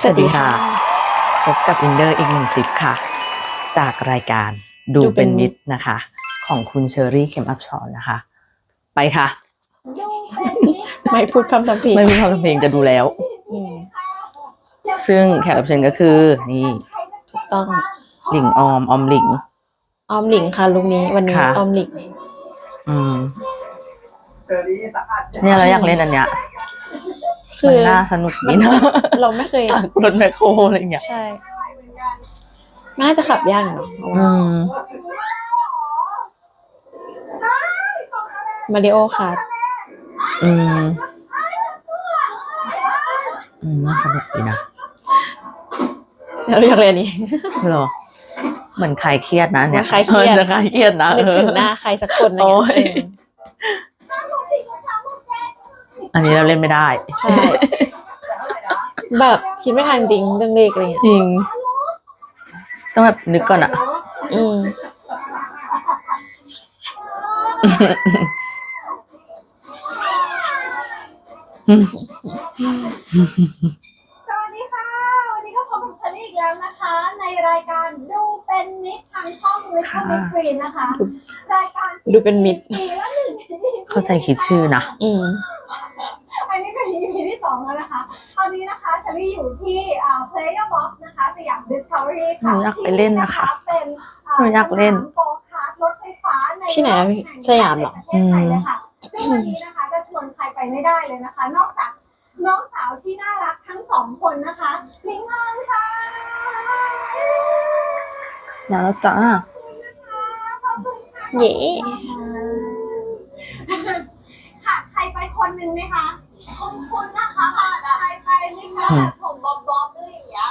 สวัสดีค่ะ พบกับอินเดอร์อีกหนึ่งคลิปค่ะ จากรายการดูดูเป็เป็นนมิมิตตรรนะคะ ของคุณเชอรี่เข็มอับสอนนะคะ ไปค่ะ ไม่พูดคำทำผิดไม่มีความจำเพลงจะดูแล้วอืมซึ่งแขกรับเชิญก็คือ นี่ถูกต้องหลิงออมออมหลิง ออมหลิงค่ะลุงนี้วันนี้ค่ะ ออมหลิงอืมเชอรี่สะอาดเนี่ยเราอยากเล่นอันเนี้ย คืมันอน่าสนุกดีนะเราไม่เคยตักรถแมคโครอะไรอย่างเงี้ยใช่มันน่าจะขับยากอยู่เนอะอืมมาริโอค่ะอืมอืมน่าสนุกดีนะเราอยากเรียนนี้เหรอเหมือนคลายเครียดนะอันเนี่ยมันคลายเครียดออจะคลายเครียดนะนึกถึงหน้าเออใครสักคนอะไรเงี้โอ้ย ย อันนี้เราเล่นไม่ได้ ใช่ แบบคิดไม่ทันจริงเรื่องเลขอะไรเงี้ยจริง ต้องแบบนึกก่อนอะอืมสวัสดีค่ะ วันนี้ก็พบกับฉันอีกแล้วนะคะ ในรายการดูเป็นมิตรทางช่องวิทยุมิตรฟรีนะคะ รายการที่ดูเป็นมิตร ปีละหนึ่งเข้าใจคิดชื่อนะ อืม อันนี้เป็น EP ที่สองแล้วนะคะ ตอนนี้นะคะฉันอยู่ที่อ่า Player Box นะคะสยาม Discovery ค่ะ หนูอยากไปเล่นนะคะเป็นหนูอยากเล่นสมโกคาร์ทรถไฟฟ้าในที่ไหนนะพี่สยามเหรอประเทศไทยเลยค่ะซึ่งวันนี้นะคะจะชวนใครไปไม่ได้เลยนะคะ นอกจากน้องสาวที่น่ารักทั้งสองคนนะคะลิงออนค่ะมาแล้วจ้าขอบคุณค่ะเย่ค่ะใครไปคนหนึ่งไหมคะคุณคุณนะคะใครไปไหมคะอืมผมบ๊อบบ๊อบอะไรอย่างเงี้ย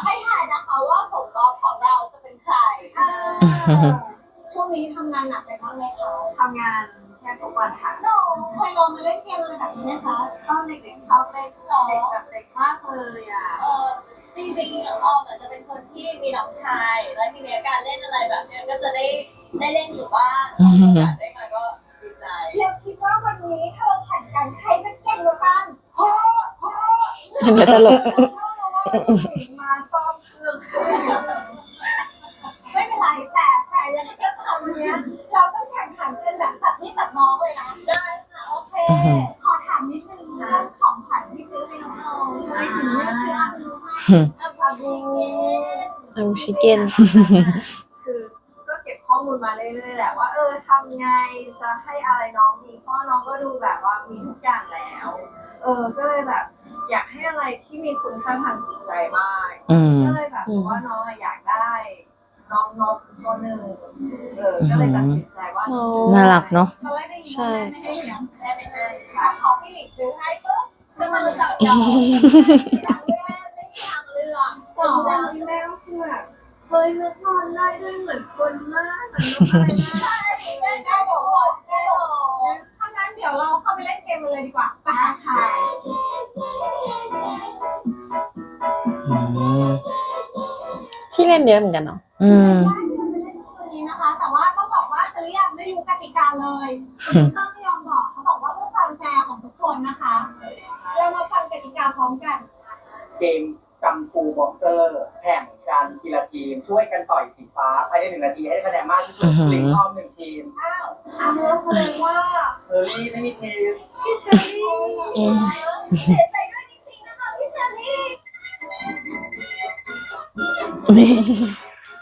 ช่วงนี้ทำงานหนักไปบ้างไหมคะทำงานแค่ทุกวันค่ะโนเคยลองมาเล่นเกมอะไรแบบนี้ไหมคะตอนเด็กๆชอบเล่นเหรอเด็กแบบเด็กมากเลยอะเออจริงๆออมอาจจะเป็นคนที่มีน้องชาย แล้วทีเนี้ยการเล่นอะไรแบบเนี้ยก็จะได้ได้เล่นอยู่บ้างถ้ามีโอกาสได้มาก็ดีใจเรียกคิดว่าวันนี้ถ้าเราแข่งกันใครจะเก่งกว่ากันโอ้โหอันนี้ตลกมาซ้อ เก้นคือก็เก็บข้อมูลมาเรื่อยๆแหละว่าเออทำไงจะให้อะไรน้องดีเพราะน้องก็ดูแบบว่ามีทุกอย่างแล้ว เออก็เลยแบบ อยากให้อะไรที่มีคุณค่าทางจิตใจมากอืม ก็เลยแบบว่าน้องอะอยากได้น้องนกตัวหนึ่งเออก็เลยตัดสินใจว่าน้องน่ารักเนาะ ตอนแรกได้ยินใช่ว่าแม่ไม่ให้เลี้ยงแม่ไม่ให้ค่ะขอพี่หลิงซื้อให้ปุ๊บจะมารู้จักยอมอยา ยนกนอนได้ด้วยเหมือนคนมากเหมือนนกอะไรนะแม่ได้บอกว่าได้บอกถ้างั้นเดี๋ยวเราเข้าไปเล่นเกมกันเลยดีกว่าไปค่ะอืมที่เล่นเยอะเหมือนกันเนาะอืมวัน แสดงว่าเชอรี่ไม่มีทีมพี่เชอรี่เสียใจด้วยจริงๆนะคะพี่เชอรี่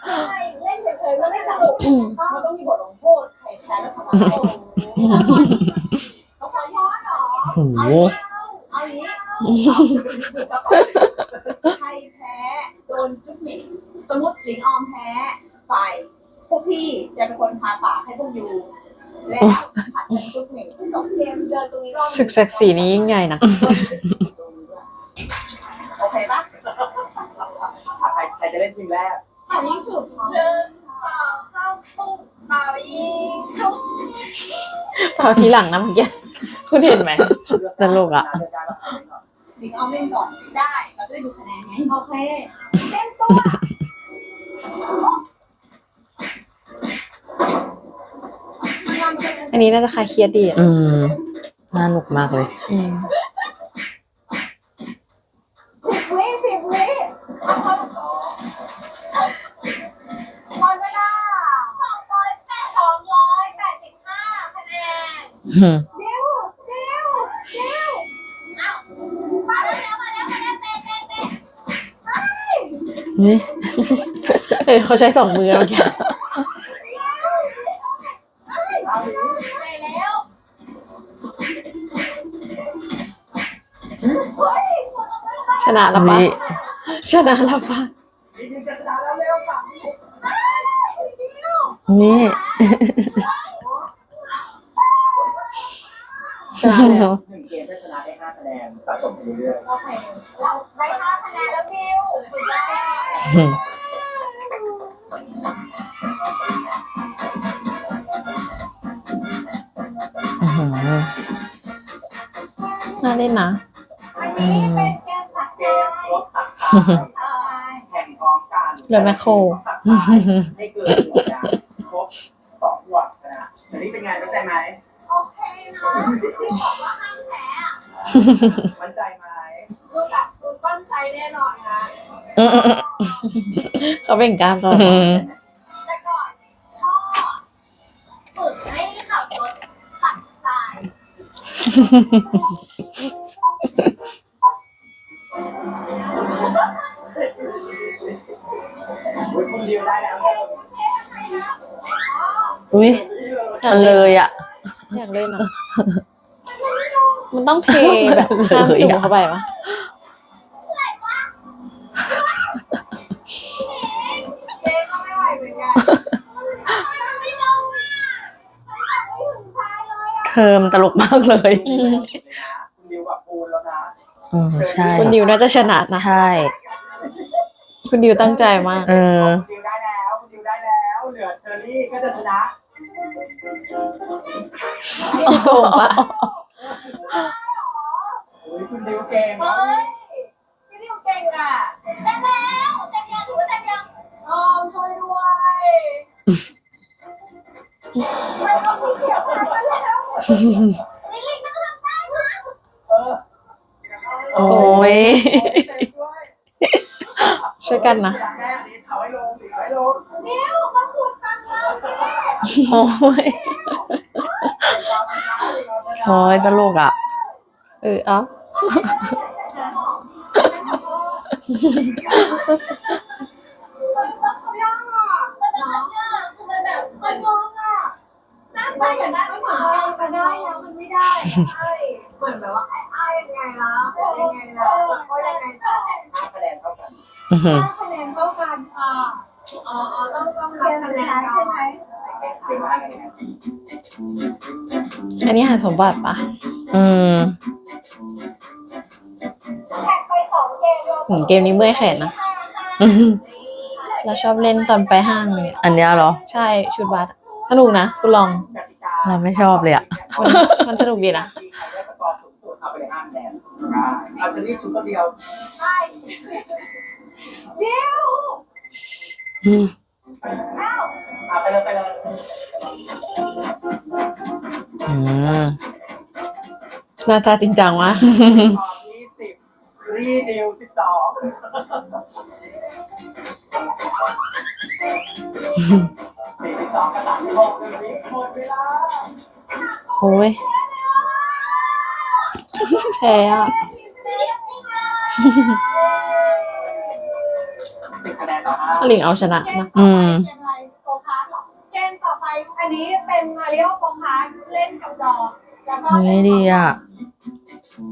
ใช่เล่นเฉยๆก็ไม่สนุกมันต้องมีบทลงโทษใครแพ้แล้วทำไมต้องขอย้อนเหรอ โอ้โห ศึกศักดิ์ศรีนี้ยิ่งใหญ่นะ โอเคปะอะใครใครจะเล่นทีมแรกอันนี้สุดหนึ่งสองสามตุ้มเป่ายิงชุบเป่าทีหลังนะเมื่อกี้คุณเห็นไหม ตลกอะหลิงออมเล่นก่อนได้ เราจะได้ดูคะแนนไหมโอเคเล่นตัวอันนี้น่าจะคลายเครียดดีอะอืม สนุกมากเลยอืมวิสิบวิหมดเาสองร้อยแปดสองร้อยแปดสิบห้าคะแนนอืมเร็วเร็วเร็วอามาแล้วมาแล้วมาแล้วเตะเตะเตะ นี่ยเขาใช้สองมือเมื่อกี้ ชนะแล้วปะนี่ชนะแล้วปะนี่คือจะชนะแล้วเร็วสามวินี่ชนะแล้วหนึ่งเกมถ้าชนะได้ห้าคะแนนสะสมไปเรื่อยโอเคเราได้ห้าคะแนนแล้วบิวสุดยอดอืมอื้อหือน่าเล่นนะ เอ่อแข่งพร้อมกันเรือแมคโครตักทายให้เกินหัวนะครบสองหัวนะแต่นี่เป็นไงมั่นใจไหมโอเคนะที่บอกว่าห้ามแพ้อะมั่นใจไหมดูแบบดูปั้นใจแน่นอนนะอืมอืมอืมเขาเป็นกล้ามตลอดอืมแต่ก่อนพ่อฝึกให้ขับรถตักทราย อุ๊ยคุณดิวได้แล้วเริ่มอุ้ยอยามักนเลเล่นยอะ อยากเล่นอะ มันต้องเทแบบห้ามจุ่มเข้าไปปะเจ๊ก็ไม่ไหวเหมือนกันไม่ลงอะไม่ถึงทรายเลยอะเทอมตลกมากเลยอืมคุณดิวแบบปูนแล้วนะอืมใช่ คุณดิวน่าจะชนะนะ ใช่ คุณดิวตั้งใจมาก เออ ก็จะชนะพี่โกงปะโอ้ยคุณดิวเก่งเฮ้ยพี่ดิวเก่งอะเต็มแล้วเต็มยังถือว่าเต็มยังโอ้ช่วยด้วยมันต้องมีเสียงมาแล้วลิลลี่ต้องทำได้นะเออโอ้ยเต็มด้วยช่วยกันนะอยากได้อันนี้เอาไว้ลงเอาไว้ลงนิวมาขุดตังค์เราสิ โอ้ยโอ้ยตลกอะ เออเอ้ามันต้องเขาย่างอะมันต้องย่างคือมันแบบมันงงอะนั่งไปกับนั่งมาก็ได้แล้วมันไม่ได้ใช่เหมือนแบบว่าไอ้ไอ้ยังไงนะยังไงนะก็ยังไงต่อห้าคะแนนเท่ากัน อันนี้หาสมบัติปะอืมแข่งไปสองเกมหืมเกมนี้เมื่อยแขนนะอื้อหือเราชอบเล่นตอนไปห้างเลยอะอันเนี้ยเหรอ ใช่ชุดบาสสนุกนะคุณลองกติกาเราไม่ชอบเลยอะมันมันสนุกดีนะใครได้สกอร์สูงสุดเอาไปเลยห้าคะแนนได้เอาเชอรี่ชุดตัวเดียวได้เดี๋ยวอืมอ้าว อืมหน้าตาจริงจังวะตอนที่สิบรีดิวสิบสองสี่สิบสองกับสามสิบหกหนึ่งวิหมดเวลาโอ้ยแพ้อะเดี๋ยวจริงเลยสิบคะแนนต่อห้าหลิงเอาชนะนะ อืม เป็นอะไรโกคาร์ดหรอเกมต่อไปอันนี้เป็นมาริโอโกคาร์ด เล่นกับจอแล้วก็นี่ดีอะ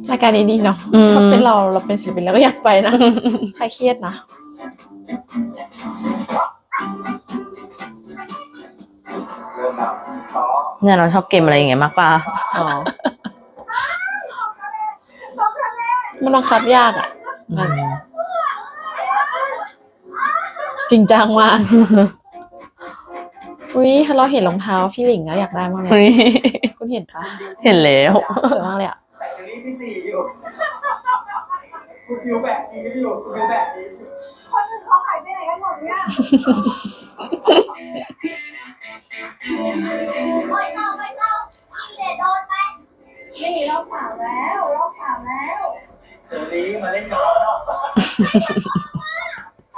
รายการนี้ดีเนาะอืม ถ้าเป็นเราเราเป็นศิลปินเราก็อยากไปนะใครเครียดนะเริ่มแบบต่อเนี่ยเราชอบเกมอะไรอย่างเงี้ยมากกว่า อ๋อสองคะแนนมันบังคับยากอะอืมจริงจังมาก อุ้ยเราเห็นรองเท้าพี่หลิงแล้วอยากได้มากเลยเฮ้ยคุณเห็นปะเห็นแล้วสวยมากเลยอะแต่เชอรี่ที่สี่อยู่คุณดิวแบบนี้อยู่คุณดิวแบบนี้อยู่คนอื่นเขาหายไปไหนกันหมดเนี่ยไม่เอาไม่เอาอีเดโดนไปนี่รอบสามแล้วรอบสามแล้วเชอรี่มาเล่นกับเราเนาะ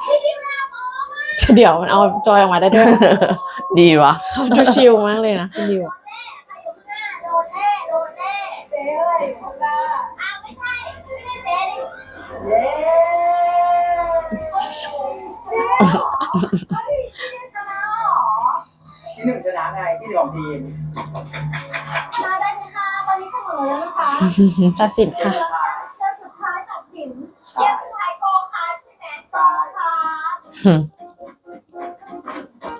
พี่ดิวนาโมมาเดี๋ยวมันเอาจอยออกมาได้ด้วย ดีวะเขาดูชิลมากเลยนะคุณดิวอะที่หนึ่งชนะไงที่หนึ่งของทีมมาได้ไหมคะตอนนี้เสมอแล้วนะคะตัดสินค่ะ เส้นสุดท้ายตัดสินเกมสุดท้โกคารทใช่ไหมโกคาร์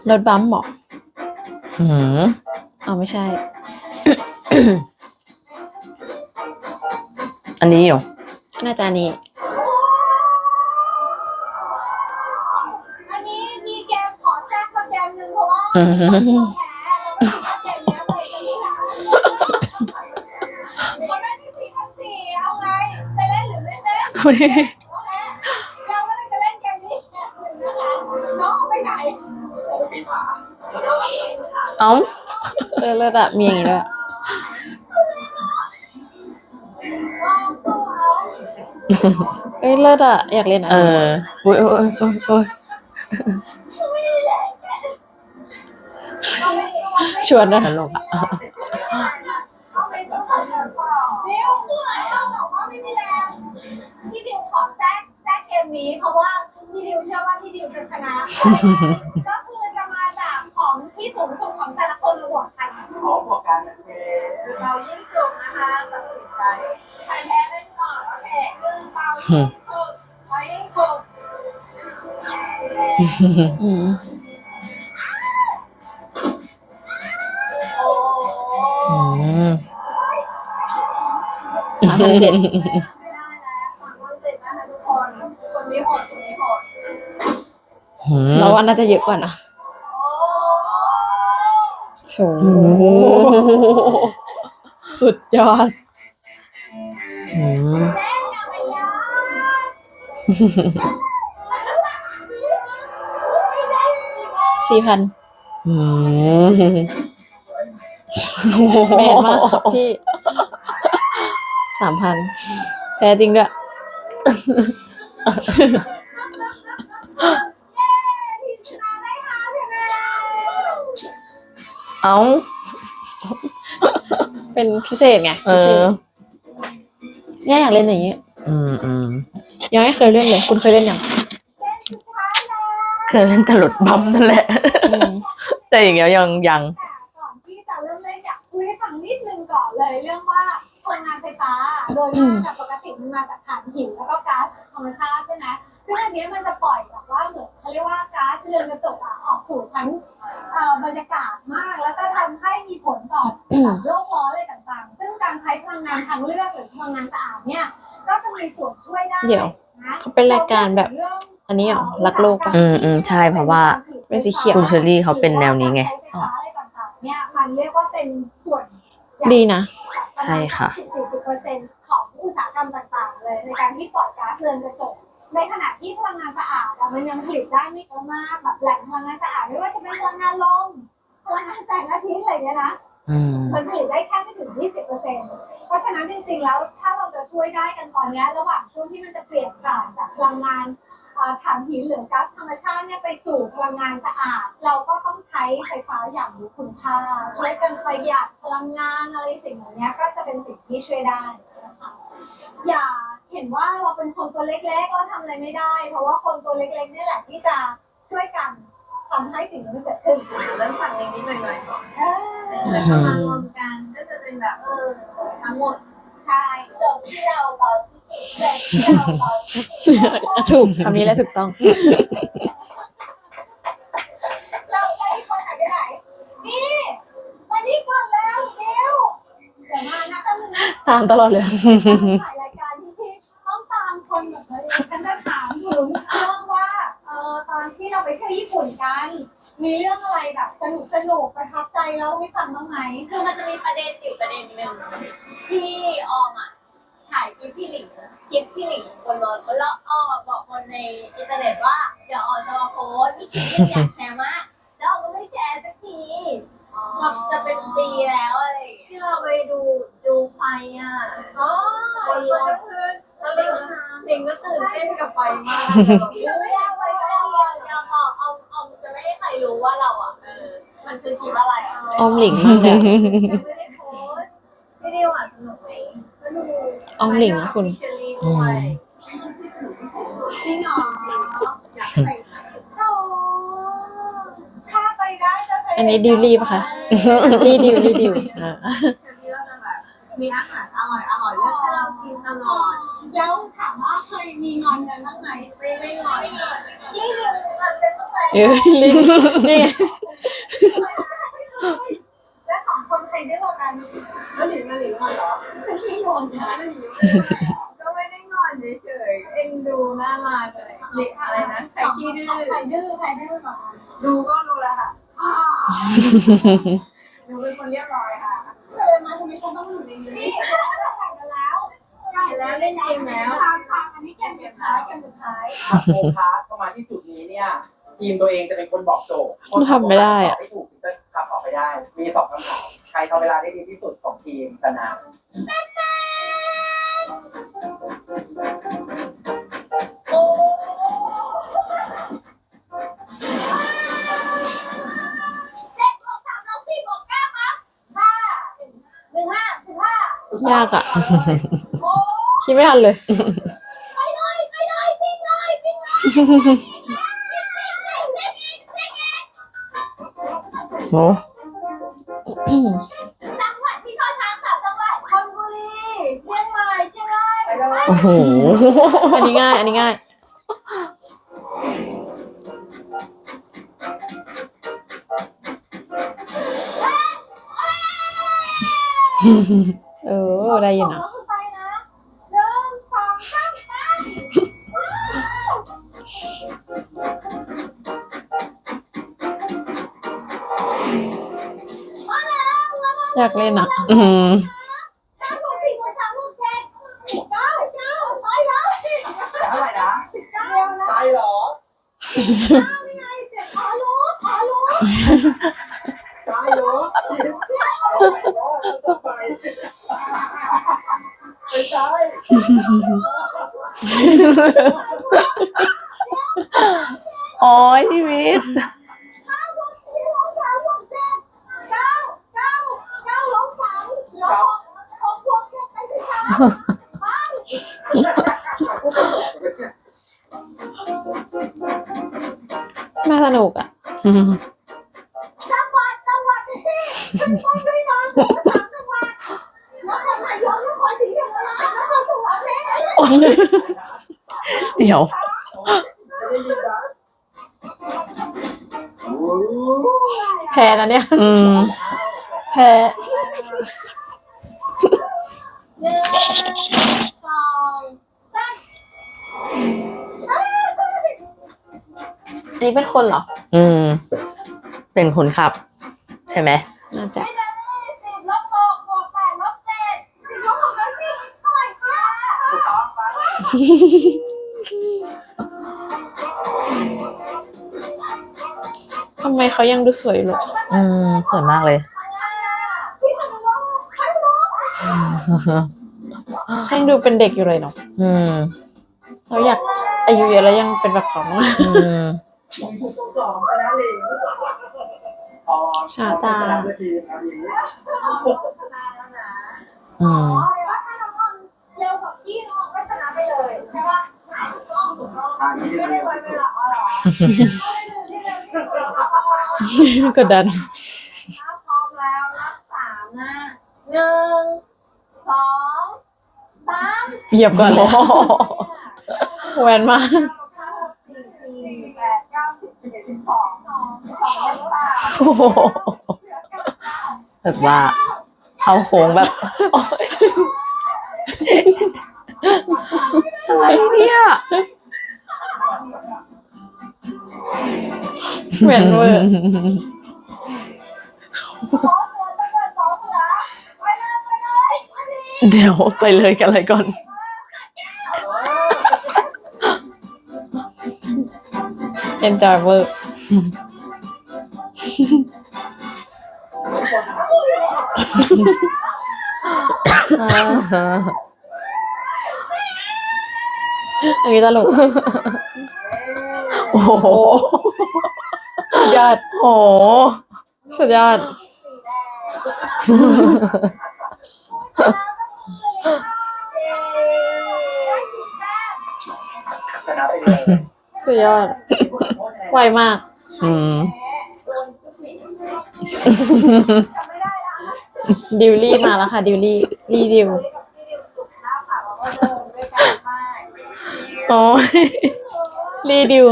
รถบัมป์เหมาะ หืมอ๋อไม่ใช่ อันนี้อยู่น่าจะอันนี้ อันนี้มีเกมขอแทรกสักเกมหนึ่งเพราะว่าอือหือแพ้แล้วเกมนี้ไปกันที่ไหนคนแรกที่สี่พันสี่เอาไงจะเล่นหรือไม่เล่น เอ้าเออเลิศอะมีอย่างงี้ด้วยลองตัวเอาเอ้ยเลิศอะอยากเล่นอะเออโอ้ยโอ้ยโอ้ยโอ้ยเอาไปดีกว่าชวนนะตลกอะเอาไปตัวก่อนเปล่าเดี๋ยวคืออะไรเราบอกว่าไม่มีแรงพี่ดิวขอแทรกแทรกเกมนี้เพราะว่าพี่ดิวเชื่อว่าพี่ดิวจะชนะก็คือจะมาจากของที่สูงสุด ของแต่ละคนระหว่างกันขอบวกกันนะเเรายิ่งสูงนะคะตัดสินใจใครแพ้เล่นก่อนโอเคเรายิ่งสูงเรายิ่งสูงอืมโอ้อืมสามพันเจ็ดไม่ได้แล้วสามคนติดนะคะทุกคน คนนี้โหดคนนี้โหดหืมเราว่าน่าจะเยอะกว่านะ โอ้โถสุดยอดหืมแม่อย่าไปยาไม่ได้สิโมสี่พันหืมแมนมากครับพี่สามพันแพ้จริงด้วย เอ้า เป็นพิเศษไงเอพิเศอษเนี่ยอยากเล่นอย่างนี้ อืมอืมยังไม่เคยเล่นเลย คุณเคยเล่นยังสุดท้ายแล้วเคยเล่นแต่รถบัมป์นั่นแหละ อืมแต่อย่างเงี้ยยังยังแต่ก่อนที่จะเริ่มเล่นอยากคุยให้ฟังนิดนึงก่อนเลยเรื่องว่าพลังงานไฟฟ้า โดยมากจากปกติมันมาจากถ่านหินแล้วก็ก๊าซธรรมชาติใช่ไหมซึ่งอันเนี้ยมันจะ ช้พลังงานทางเลือกหรือพลังงานสะอาดเนี่ยก็จะมีส่วนช่วยได้เดี๋ยว นะเขาเป็นรายการแบบ อันนี้เหรอรักโลกปะ อืมอืมใช่เพราะว่า เป็นสีเขียว คุณเชอรี่เขาเป็นแนวนี้ไง อ๋อ เนี่ยมันเรียกว่าเป็นส่วนดีนะ ใช่ค่ะ 40เปอร์เซ็นต์ของอุตสาหกรรมต่างๆ เลย ในการที่ปล่อยก๊าซเรือนกระจก ในขณะที่พลังงานสะอาดอะมันยังผลิตได้ไม่เยอะมากแบบแหล่งพลังงานสะอาดไม่ว่าจะเป็นพลังงานลม พลังงานแสงอาทิตย์อะไรเงี้ยนะ อืมมันผลิตได้แค่ไม่ถึง 20เปอร์เซ็นต์เพราะฉะนั้นจริงๆ แล้วถ้าเราจะช่วยได้กันตอนเนี้ยระหว่างช่วงที่มันจะเปลี่ยนผ่านจากพลังงานเอ่อถ่านหินหรือก๊าซธรรมชาติเนี่ยไปสู่พลังงานสะอาด เราก็ต้องใช้ไฟฟ้าอย่างมีคุณค่าช่วยกันประหยัดพลังงานอะไรสิ่งเหล่านี้ก็จะเป็นสิ่งที่ช่วยได้นะคะอย่าเห็นว่าเราเป็นคนตัวเล็กๆเราทำอะไรไม่ได้ เพราะว่าคนตัวเล็กๆนี่แหละที่จะช่วยกันทำให้สิ่งนี้มันเกิดขึ้น เริ่มฟังนิดๆหน่อยๆก่อน เออ แล้วก็มารวมกันก็จะเป็นแบบเออทั้งหมดใช่จบที่เราเบาที่สุดเลยที่เราเบาที่สุดถูกคำนี้แหละถูกต้อง เราไปคนหายไปไหนนี่มานี่ก่อนแล้วเร็วเดี๋ยวมานะกันงนะตามตลอดเลย ถ่ายรายการที่พี่ต้องตามคนแบบนี้ฉันจะถามถึงเรื่องว่าเออตอนที่เราไปเที่ยวญี่ปุ่นกัน มีเรื่องอะไรแบบสนุกสนุกประทับใจเล่าให้ฟังบ้างไหมคือมันจะมีประเด็นอยู่ประเด็นหนึ่งที่ออมอะถ่ายคลิปพี่หลิงคลิปพี่หลิงบนรถแล้วออมบอกคนในอินเทอร์เน็ตว่าเดี๋ยวออมจะมาโพสต์ที่คลิปนี้อยากแชร์มากแล้วออมก็ไม่แชร์สักทีแบบจะเป็นปีแล้วอะไรอย่างเงี้ยที่เราไปดูดูไฟอะอ๋อบนรถแล้วลิงลิงก็ตื่นเต้นกับไฟมาก อมหลิงมากเยอะอมหลิงนะคุณอันนี้ดิวรีปะคะ รีดิวรีดิวอ่ามีอาหารอร่อยอร่อยเลือกให้เรากินตลอด แล้วถามว่าเคยมีงอนกันบ้างไหมไม่ไม่งนเลยไม่เลยมันเป็นเมื่อไหรเออนี่ ลินมาหลินงอนเหรอที่โดนนะก็ไม่ได้งอนเฉยๆเอ็นดูน่ารักเลยหลินอะไรนะใครขี้ดื้อใครดื้อใครดื้อกว่ากันดูก็รู้แล้วค่ะหนูเป็นคนเรียบร้อยค่ะเดินมาทำไมคนต้องอยู่ในนี้นี่เราแต่งกันแล้วใช่แล้วเล่นเกมแล้วทางทางอันนี้เกมสุดท้ายเกมสุดท้ายถ้าโฟกัสเข้ามาที่จุดนี้เนี่ย ทีมตัวเองจะเป็นคนบอกโจทย์คนทำไม่ได้อะตบไม่ถูกถึงจะขับออกไปได้ มีสองคำถามใครทำเวลาได้ดีที่สุดของทีมชนะ งใหม่เชียงรายไปเลยโอ้โห อันนี้ง่าย อันนี้ง่าย เออ ได้ยินอะก็คือไปนะหนึ่งสองสามไปมาแล้วมาแล้วอยากเล่นอะ อืมห้าหกสี่ น่าสนุกอะจังหวัดจังหวัดที่ต้องด้วยนะสามจังหวัดนครนายกนครศรีธรรมราชนครสวรรค์เดี๋ยวไม่ได้ยินนะแพ้นะเนี่ยอืมแพ้ นนี้เป็นคนเหรอ อืม เป็นคนขับ ใช่ไหมน่าจะไม่ได้สิบลบหกบวกแปดลบเจ็ดสิบลบหกลบสี่เท่าไหร่คะถูกต้องปะทำไมเขายังดูสวยอยู่เลยอืมสวยมากเลยพี่พนุวัฒน์ใครรู้เขายังดูเป็นเด็กอยู่เลยเนาะอืม เราอยากอายุเยอะแล้วยังเป็นแบบเขาอืมถูก สองชนะเลยอ๋อชาจ้านะเลยทีมอันนี้อืมเดี๋ยวว่าถ้าน้องออมเร็วกว่าพี่น้องออมก็ชนะไปเลยใช่ปะถูกต้องถูกต้องอันนี้ไม่เลได้ยวันเวลาอ๋อเหรอไม่ได้ดูที่เร็วที่สุดกดดัน พร้อมแล้วนับสามนะหนึ่งสองสาม เหยียบก่อนเลยแหวนมาก โอ้โหแบบว่าเข้าโค้งแบบโอ๊ยอะไรเนี่ยแหวนเวอร์สองเหลือตั้งแต่สองเหลือไปเลยไปเลยอันนี้เดี๋ยวไปเลยกันเลยก่อนเอนจ อยเวอร์อันนี้ตลก โอ้โหสุดยอดโอ้โหสุดยอดชนะไปเลยสุดยอด ไวมาก อืมจำไม่ได้ละดิวลี่มาแล้วค่ะ ดิวลี่รีดิวกับพี่ดิวสุขภาพค่ะแล้วก็เดินด้วยกันมากโอ้ยรีดิว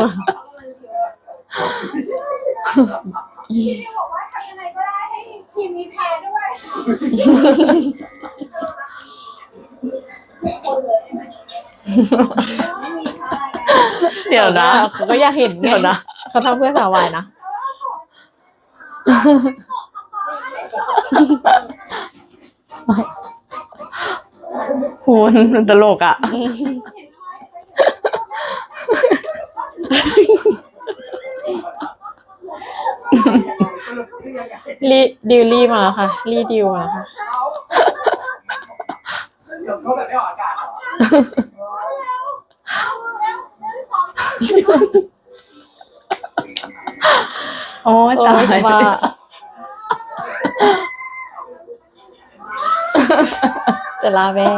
พี่ดิวบอกว่าทำยังไงก็ได้ให้ทีมนี้แพ้ด้วยคนเลยไม่มีอะไร เดี๋ยวนะเขาก็อยากเห็นไงเดี๋ยวนะเขาทำเพื่อสาววายนะคุณมันตลกอะ รีดิวลี่มาแล้วค่ะ รีดิวมาแล้วค่ะ เดี๋ ยวเขาแบบไม่ออกอากาศโอ้ยโอ้ตายยว่าจะลาแม่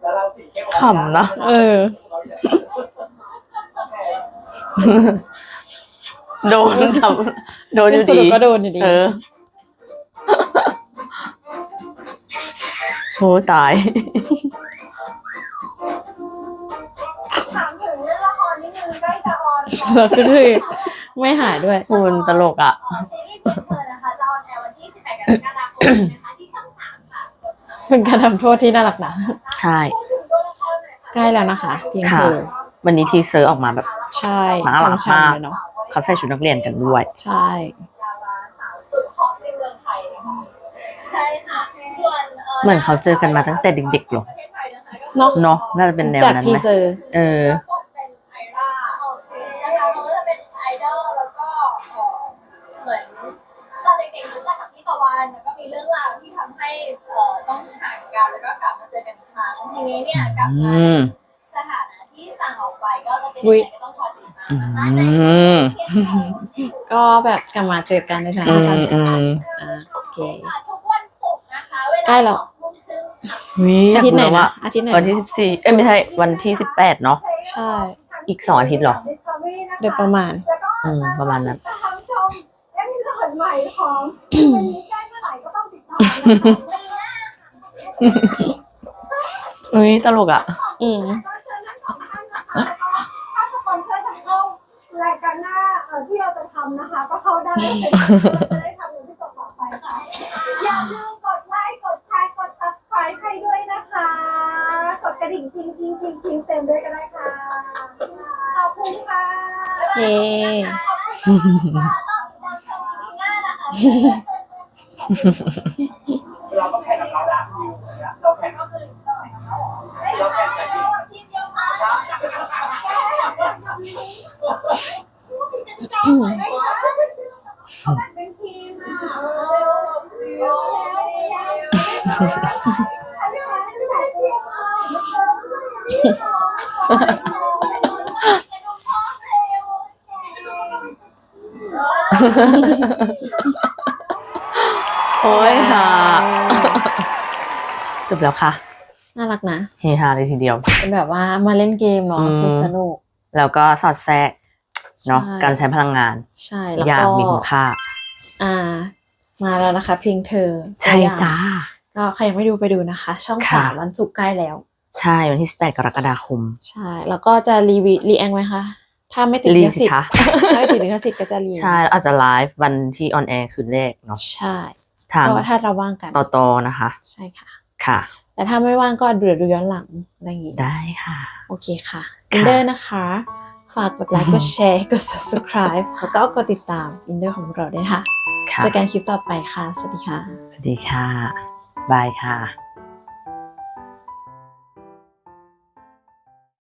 แล้วเราสีเข้มขำนะ เออ โดนทำโดนอยู่สรุดีปก็โดนอยู่ดี เออโหตายถามถึงเรื่องละครนิดนึงใกล้จะออนแล้วก็คือ ไม่หายด้วยคุณตลกอะซีรีส์เพลินนะคะจะออนแอร์วันที่18กรกฎาคมนี้นะคะที่ช่อง3ค่ะ เป็นการทำโทษที่น่ารักนะใช่พูดถึงตัวละครหน่อยค่ะใกล้แล้วนะคะ เพียงค่ะคือวันนี้ทีเซอร์ออกมาแบบ ใช่น่ารักช้ำมากๆเลยเนาะเขาใส่ชุดนักเรียนกันด้วย ใช่ดาราสาวสุดฮอตในเมืองไทยนะคะใช่ค่ะส่วนเหมือนเขาเจอกันมาตั้งแต่เด็กๆหรอประเทศไทยนะคะก็เนาะเนาะน่าจะเป็นแนวจากนั้นทีไหมเซอร์ เออ นี้เนี่ยกลับอืมามสถานะที่ต่างออกไปก็จะเป็นยังไงก็ต้องคอยติดตามอืนะคะในมก็แบบกลับมาเจอกันในสถานอืการมณ์อืมอ่าโอเค ทุกวันศุกร์นะคะเวลาใกล้แล้ว สองทุ่มครึ่งวิอยาอากทิตย์ไหนรู้นะว่าอาทิตย์ไหนวันที่สิบสี่เอ้ยไม่ใช่วันที่สิบแปดเนาะ ใช่ อีกสองอาทิตย์เหรอ โดยประมาณแล้วก็อืม ประมาณนั้นทางชมเอ็มพีเใหม่ของวันนี้ใกล้เมื่อไหร่ก็ต้องติดตามนะคะ อุ้ยตลกอะ อืมก็เชิญทั้งสองท่านนะคะแล้วก็ถ้าสปอนเซอร์จะเข้ารายการหน้าเอ่อที่เราจะทำนะคะ ก็เข้าได้จะได้ทำในที่ต่อไปค่ะ อย่าลืมกดไลค์กดแชร์กด subscribe ให้ด้วยนะคะ กดกระดิ่งจริงจริงจริงจริงเต็มด้วยก็ได้ค่ะ ขอบคุณค่ะเย้ ขอบคุณค่ะรอบชมทีหน้านะคะ โอ้ยค่ะ จบแล้วค่ะ น่ารักนะ เฮฮาเลยทีเดียว เป็นแบบว่ามาเล่นเกมเนาะอืม สนุกสนุก แล้วก็สอดแทรกเนาะใช่ การใช้พลังงาน ใช่แล้วอย่างก็มีคุณค่า อ่า มาแล้วนะคะ เพียงเธอใช่ตัวอย่างจ้า ก็ใครยังไม่ดูไปดูนะคะ ช่องค่ะ สามวันศุกร์ใกล้แล้ว ใช่วันที่ 18 กรกฎาคม ใช่ แล้วก็จะรีวิวรีแองไหมคะ ถ้าไม่ติดรีลิขสิสิทธิ์คะถ้าไม่ติดลิขสิทธิ์ก็จะรีใช่อาจจะไลฟ์วันที่ออนแอร์คืนแรกเนาะใช่ทางก็ถ้าเราว่างกันต่อตอนะคะ ใช่ค่ะค่ะ แต่ถ้าไม่ว่างก็ดูดูย้อนหลังอะไรอย่างงี้ได้ค่ะ โอเคค่ะอินเดอร์นะคะ ฝากกดไลค์กดแชร์กด subscribe แล้วก็กดติดตามอินเดอร์ของเราด้วยนะคะค่ะเจอกันคลิปต่อไปค่ะ สวัสดีค่ะ สวัสดีค่ะ บายค่ะ